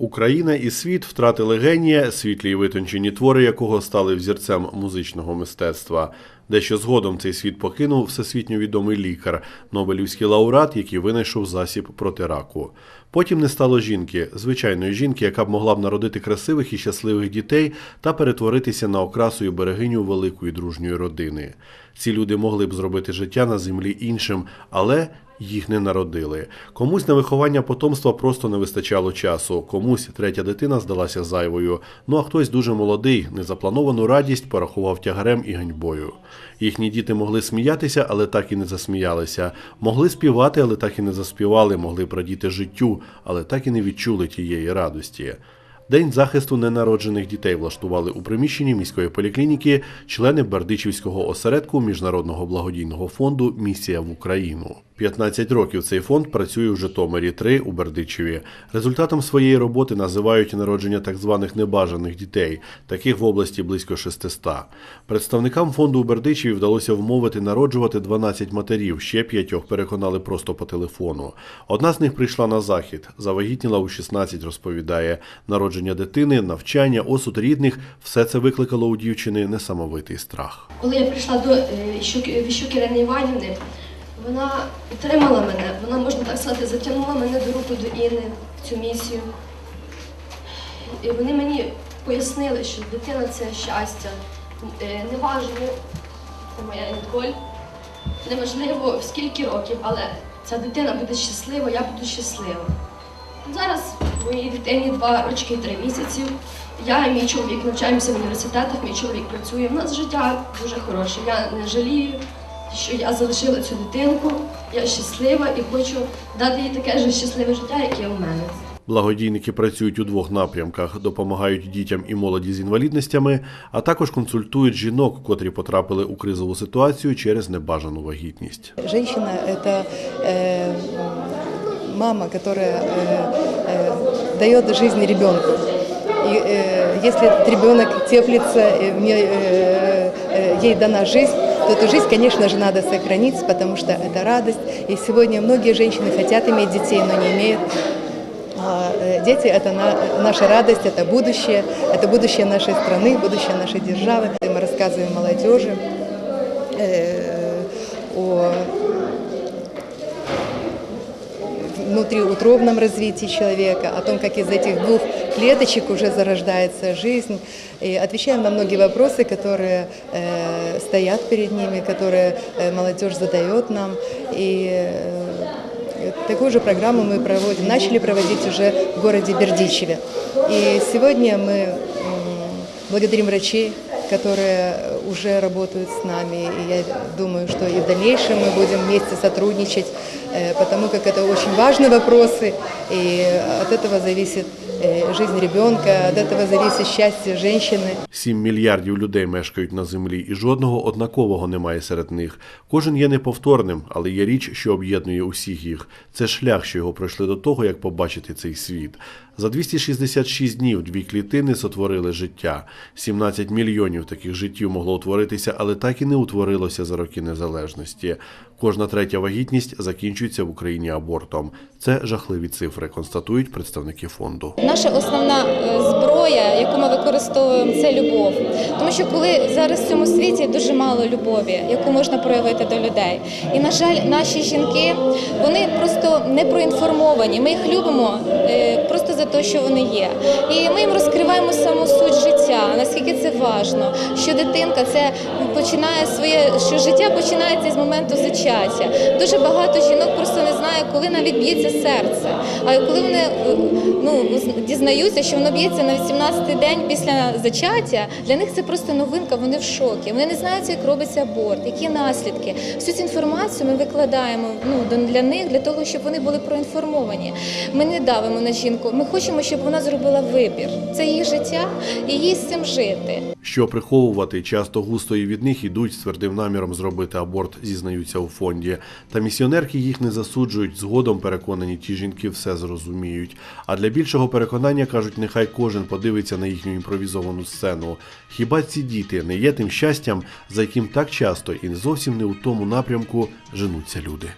Україна і світ втратили генія, світлі й витончені твори якого стали взірцем музичного мистецтва. Дещо згодом цей світ покинув всесвітньо відомий лікар, Нобелівський лауреат, який винайшов засіб проти раку. Потім не стало жінки, звичайної жінки, яка б могла б народити красивих і щасливих дітей та перетворитися на окрасу і берегиню великої дружньої родини. Ці люди могли б зробити життя на землі іншим, але їх не народили. Комусь на виховання потомства просто не вистачало часу, комусь третя дитина здалася зайвою. Ну а хтось дуже молодий, незаплановану радість порахував тягарем і ганьбою. Їхні діти могли сміятися, але так і не засміялися. Могли співати, але так і не заспівали, могли прадіти життю, але так і не відчули тієї радості. День захисту ненароджених дітей влаштували у приміщенні міської поліклініки члени Бердичівського осередку Міжнародного благодійного фонду Місія в Україну. 15 років цей фонд працює в Житомирі, 3 у Бердичеві. Результатом своєї роботи називають народження так званих небажаних дітей. Таких в області близько 600. Представникам фонду у Бердичеві вдалося вмовити народжувати 12 матерів. Ще п'ятьох переконали просто по телефону. Одна з них прийшла на захід, завагітніла у 16, розповідає. Народження дитини, навчання, осуд рідних все це викликало у дівчини несамовитий страх. Коли я прийшла до е, Віщук- Ірини Іванівни, вона підтримала мене, вона, можна так сказати, затягнула мене до руку до Інни в цю місію. І вони мені пояснили, що дитина це щастя. Е, Неважливо, це моя Ніколь, неважливо скільки років, але ця дитина буде щаслива, я буду щаслива. Зараз моїй дитині два рочки і три місяці. Я і мій чоловік навчаємося в університетах, мій чоловік працює. У нас життя дуже хороше. Я не жалію, що я залишила цю дитинку. Я щаслива і хочу дати їй таке ж щасливе життя, як є у мене. Благодійники працюють у двох напрямках: допомагають дітям і молоді з інвалідностями, а також консультують жінок, котрі потрапили у кризову ситуацію через небажану вагітність. Это э, мама, которая э, э, дает жизнь ребенку. И э, если этот ребенок теплится, и в ней, э, э, ей дана жизнь, то эту жизнь, конечно же, надо сохранить, потому что это радость. И сегодня многие женщины хотят иметь детей, но не имеют. А, э, Дети – это на- наша радость, это будущее, это будущее нашей страны, будущее нашей державы. И мы рассказываем молодежи э, внутриутробном развитии человека, о том, как из этих двух клеточек уже зарождается жизнь. И отвечаем на многие вопросы, которые э, стоят перед ними, которые э, молодежь задает нам. И э, такую же программу мы проводим, начали проводить уже в городе Бердичеве. И сегодня мы м, благодарим врачей, которые уже работают с нами. И я думаю, что и в дальнейшем мы будем вместе сотрудничать, э, потому как это очень важные вопросы, и от этого зависит э, жизнь ребенка, от этого зависит счастье женщины. Сім мільярдів людей мешкають на землі, і жодного однакового немає серед них. Кожен є неповторним, але є річ, що об'єднує усіх їх. Це шлях, що його пройшли до того, як побачити цей світ. За 266 днів дві клітини сотворили життя. 17 мільйонів таких життів могло утворитися, але так і не утворилося за роки незалежності. Кожна третя вагітність закінчується в Україні абортом. Це жахливі цифри, констатують представники фонду. Наша основна е, зброя, яку ми використовуємо, це любов. Тому що коли зараз в цьому світі дуже мало любові, яку можна проявити до людей. І на жаль, наші жінки вони просто не проінформовані. Ми їх любимо е, просто за те, що вони є. І ми їм розкриваємо саму суть важно, що дитинка це починає своє, що життя починається з моменту зачаття. Дуже багато жінок просто не знає, коли навіть б'ється серце. А коли вони ну, дізнаються, що воно б'ється на 18-й день після зачаття, для них це просто новинка, вони в шокі. Вони не знають, як робиться аборт, які наслідки. Всю цю інформацію ми викладаємо ну, для них, для того, щоб вони були проінформовані. Ми не давимо на жінку. Ми хочемо, щоб вона зробила вибір. Це її життя і їй з цим жити. Що приховувати, часто густо і від них ідуть з твердим наміром зробити аборт, зізнаються у фонді. Та місіонерки їх не засуджують. Згодом переконані, ті жінки все зрозуміють. А для більшого переконання кажуть, нехай кожен подивиться на їхню імпровізовану сцену. Хіба ці діти не є тим щастям, за яким так часто і зовсім не у тому напрямку женуться люди?